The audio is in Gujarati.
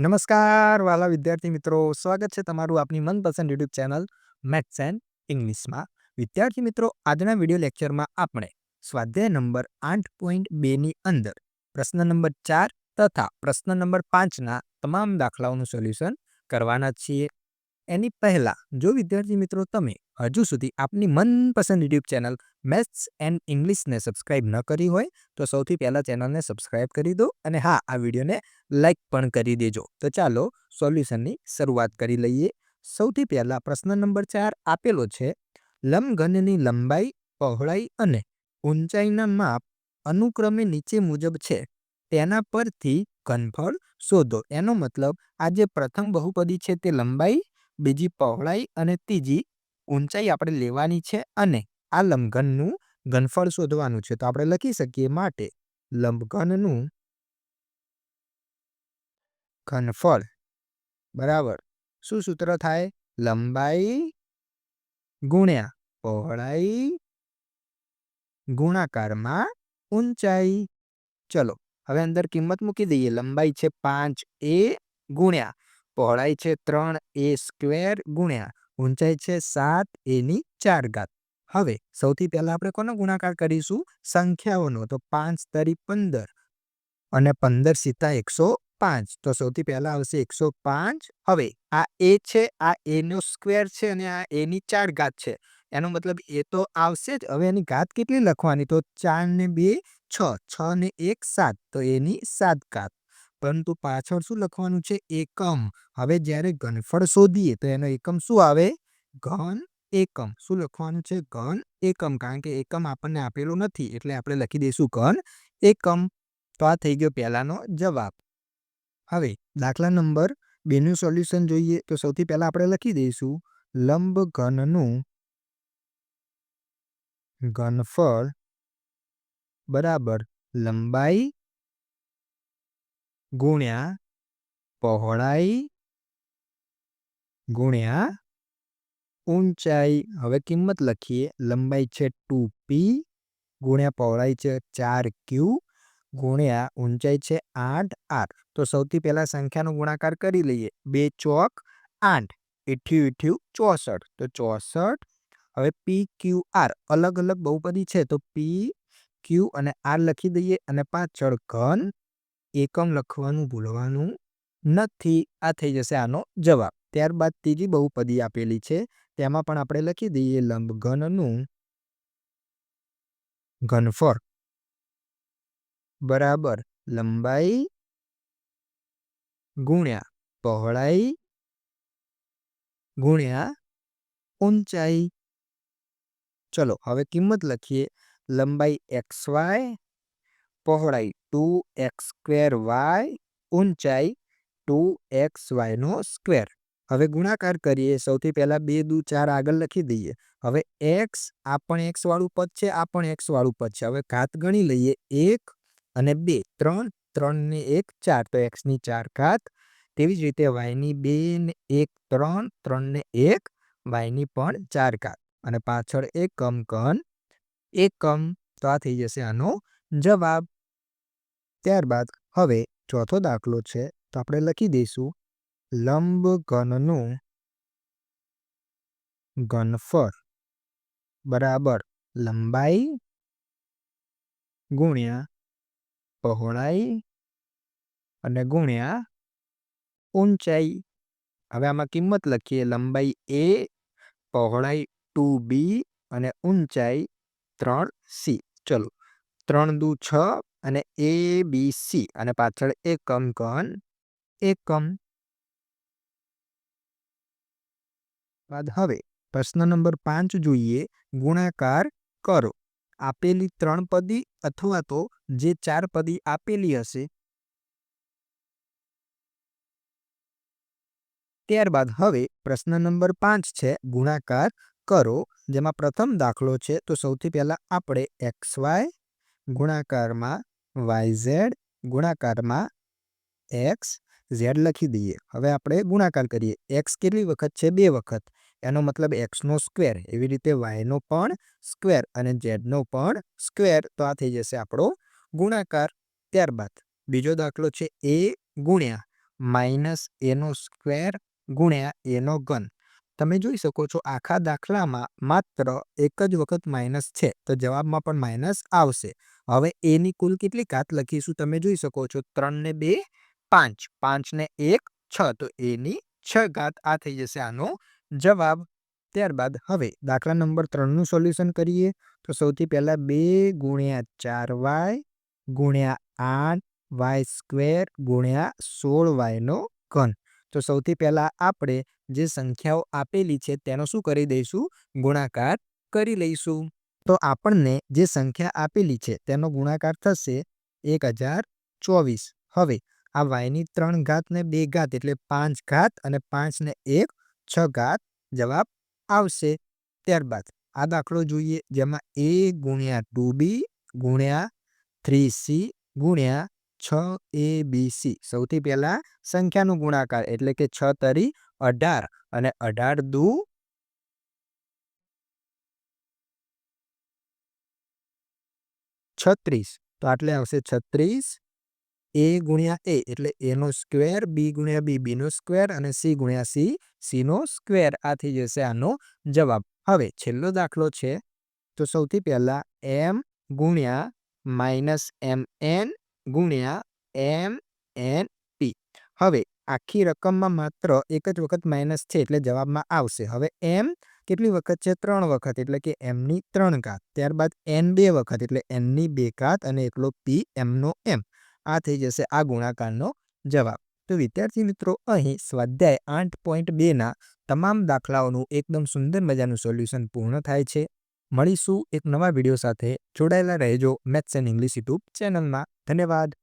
નમસ્કાર, વાલા વિદ્યાર્થી મિત્રો. સ્વાગત છે તમારું આપની મનપસંદ યુટ્યુબ ચેનલ મેથ્સ એન્ડ ઇંગ્લિશમાં. વિદ્યાર્થી મિત્રો, આજના વીડિયો લેક્ચરમાં આપણે સ્વાધ્યાય નંબર આઠ પોઈન્ટ બેની અંદર પ્રશ્ન નંબર ચાર તથા પ્રશ્ન નંબર પાંચના તમામ દાખલાઓનું સોલ્યુશન કરવાના છીએ. એની પહેલાં, જો વિદ્યાર્થી મિત્રો તમે હજુ સુધી આપની મનપસંદ યુટ્યુબ ચેનલ મેથ્સ એન્ડ ઇંગ્લિશને સબસ્ક્રાઇબ ન કરી હોય, તો સૌથી પહેલાં ચેનલને સબસ્ક્રાઇબ કરી દો અને હા, આ વિડીયોને લાઇક પણ કરી દેજો. તો ચાલો સોલ્યુશનની શરૂઆત કરી લઈએ. સૌથી પહેલાં પ્રશ્ન નંબર ચાર આપેલો છે, લંબઘનની લંબાઈ, પહોળાઈ અને ઊંચાઈના માપ અનુક્રમે નીચે મુજબ છે. તેના પરથી ઘનફળ શોધો. એનો મતલબ, આ જે પ્રથમ બહુપદી છે તે લંબાઈ બીજી પહોળાઈ અને ત્રીજી ઊંચાઈ આપણે લેવાની છે અને આ લંબઘનનું ઘનફળ શોધવાનું છે. તો આપણે લખી શકીએ માટે લંબઘનનું ઘનફળ, બરાબર. શું સૂત્ર થાય? લંબાઈ ગુણ્યા પહોળાઈ ગુણાકારમાં ઊંચાઈ. ચલો, હવે અંદર કિંમત મૂકી દઈએ. લંબાઈ છે પાંચ એ ગુણ્યા પહોળાઈ છે ત્રણ એ સ્ક્વેર ગુણ્યા, ઊંચાઈ છે સાત એની ચાર ઘાત. હવે સૌથી પહેલા આપણે કોનો ગુણાકાર કરીશું? સંખ્યાઓનો. તો પાંચ તરી પંદર અને પંદર સીતા એકસો પાંચ. તો સૌથી પહેલા આવશે એકસો પાંચ. હવે આ એ છે, આ એનો સ્ક્વેર છે અને આ એની ચાર ઘાત છે. એનો મતલબ એ તો આવશે જ. હવે એની ઘાત કેટલી લખવાની? તો ચાર ને બે, છ. છ ને એક, સાત. તો એની સાત ઘાત. પરંતુ પાછળ શું લખવાનું છે? એકમ. હવે જ્યારે ઘનફળ શોધીએ તો એનો એકમ શું આવે? ઘન એકમ. શું લખવાનું છે? ઘન એકમ. કારણ કે એકમ આપણને આપેલો નથી. એટલે આપણે લખી દઈશું ઘન એકમ. તો આ થઈ ગયો પહેલાનો જવાબ. હવે દાખલા નંબર બેનું સોલ્યુશન જોઈએ તો સૌથી પહેલા આપણે લખી દઈશું. લંબ ઘનનું ઘનફળ બરાબર લંબાઈ ગુણ્યા પહોળાઈ ગુણ્યા ઊંચાઈ. હવે કિંમત લખીએ. લંબાઈ છે ટુ પી, ગુણ્યા પહોળાઈ છે ચાર ક્યુ, ગુણ્યા ઊંચાઈ છે આઠ આર. તો સૌથી પહેલા સંખ્યાનો ગુણાકાર કરી લઈએ. બે ચોક આઠ ઇઠ્યું ઇઠ્યું ચોસઠ. તો ચોસઠ, હવે પી ક્યુ આર. અલગ અલગ બહુપદી છે. તો પી ક્યુ અને આર લખી દઈએ અને પાછળ ઘન એકમ લખવાનું, ભૂલવાનું નથી. આ થઈ જશે આનો જવાબ. ત્યારબાદ ત્રીજી બહુપદી આપેલી છે. તેમાં પણ આપણે લખી દઈએ લંબઘનનું ઘનફળ. બરાબર. લંબાઈ ગુણ્યા પહોળાઈ ગુણ્યા ઊંચાઈ. ચલો, હવે કિંમત લખીએ. લંબાઈ એક્સ વાય પહોળાઈ ટુ એક્સ સ્ક્વેર વાય ઊંચાઈ ટુ એક્સ વાયનો સ્ક્વેર. હવે ગુણાકાર કરીએ, સૌથી પહેલાં બે દુ ચાર આગળ લખી દઈએ. હવે એક્સ, આ પણ એક્સવાળું પદ છે, આ પણ એક્સવાળું પદ છે. હવે ઘાત ગણી લઈએ, એક અને બે, ત્રણ ત્રણને એક, ચાર. તો એક્સની ચાર ઘાત તેવી જ રીતે વાયની બે ને એક, ત્રણ ત્રણને એક વાયની પણ ચાર ઘાત. અને પાછળ એકમ કન એકમ, તો આ થઈ જશે આનો જવાબ ત્યારબાદ હવે ચોથો દાખલો છે તો આપણે લખી દઈશું. લંબઘનનું ઘનફળ બરાબર લંબાઈ ગુણ્યા પહોળાઈ અને ગુણ્યા ઊંચાઈ. હવે આમાં કિંમત લખીએ. લંબાઈ એ, પહોળાઈ ટુ બી અને ઊંચાઈ ત્રણ સી. ચલો. ત્રણ દુ છ અને એ બી સી અને પાછળ એકમ ઘન એકમ. બાદ હવે પ્રશ્ન નંબર પાંચ જોઈએ, ગુણાકાર કરો. આપેલી ત્રણ પદી અથવા તો જે ચાર પદી આપેલી હશે. ત્યારબાદ હવે પ્રશ્ન નંબર પાંચ છે, ગુણાકાર કરો. જેમાં પ્રથમ દાખલો છે, તો સૌથી પહેલાં આપણે એક્સ વાય ગુણાકારમાં વાય ઝેડ ગુણાકારમાં એક્સ ઝેડ લખી દઈએ. હવે આપણે ગુણાકાર કરીએ. એક્સ કેટલી વખત છે? બે વખત. એનો મતલબ એક્સનો સ્ક્વેર એવી રીતે વાયનો પણ સ્ક્વેર અને ઝેડનો પણ સ્ક્વેર તો આ થઈ જશે આપણો ગુણાકાર. ત્યારબાદ બીજો દાખલો છે એ ગુણ્યા માઇનસ એનો સ્ક્વેર ગુણ્યા એનો ઘન. તમે જોઈ શકો છો, આખા દાખલામાં માત્ર એક જ વખત માઇનસ છે, તો જવાબમાં પણ માઇનસ આવશે. હવે એની કુલ કેટલી ઘાત લખીશું તમે જોઈ શકો છો ત્રણને બે, પાંચ. પાંચને એક, છ. તો એની છ ઘાત આ થઈ જશે આનો જવાબ. ત્યારબાદ હવે દાખલા નંબર ત્રણનું સોલ્યુશન કરીએ. તો સૌથી પહેલાં બે ગુણ્યા ચાર વાય ગુણ્યા આઠ વાય સ્ક્વેર ગુણ્યા સોળ વાયનો ઘન. તો સૌથી પહેલાં આપણે જે સંખ્યાઓ આપેલી છે, તેનો શું કરી દઈશું? ગુણાકાર કરી લઈશું. તો આપણને જે સંખ્યા આપેલી છે, તેનો ગુણાકાર થશે એક હજાર ચોવીસ. હવે આ વાયની ત્રણ ઘાત ને બે ઘાત એટલે પાંચ ઘાત અને પાંચને એક છ ઘાત જવાબ આવશે. ત્યારબાદ આ દાખલો જોઈએ, જેમાં એ ગુણ્યા ટુ બી ગુણ્યા થ્રી સી ગુણ્યા છ એ બી સી. સૌથી પહેલાં સંખ્યાનું ગુણાકાર, એટલે કે છ તરી અઢાર. અને અઢાર દુ છત્રીસ. તો આટલે આવશે છત્રીસ એ ગુણ્યા એ, એટલે એનો સ્ક્વેર, બી ગુણ્યા બી બીનો સ્ક્વેર અને સી ગુણ્યા સી સીનો સ્ક્વેર. આ થઈ જશે આનો જવાબ. હવે છેલ્લો દાખલો છે. તો સૌથી પહેલાં એમ ગુણ્યા માઇનસ એમ એન ગુણ્યા એમ એન પી. હવે આખી રકમમાં માત્ર એક જ વખત માઇનસ છે એટલે જવાબમાં આવશે. હવે એમ કેટલી વખત છે? ત્રણ વખત. એટલે કે એમની ત્રણ ઘાત. ત્યારબાદ એન બે વખત. એટલે એનની બે ઘાત અને એકલો પી એમનો એમ. આ થઈ જશે આ ગુણાકારનો જવાબ. તો વિદ્યાર્થી મિત્રો, અહીં સ્વાધ્યાય આઠ પોઈન્ટ બેના તમામ દાખલાઓનું એકદમ સુંદર મજાનું સોલ્યુશન પૂર્ણ થાય છે. મળીશું એક નવા વીડિયો સાથે. જોડાયેલા રહેજો મેથ્સ એન્ડ ઇંગ્લિશ યુટ્યુબ ચેનલમાં. ધન્યવાદ.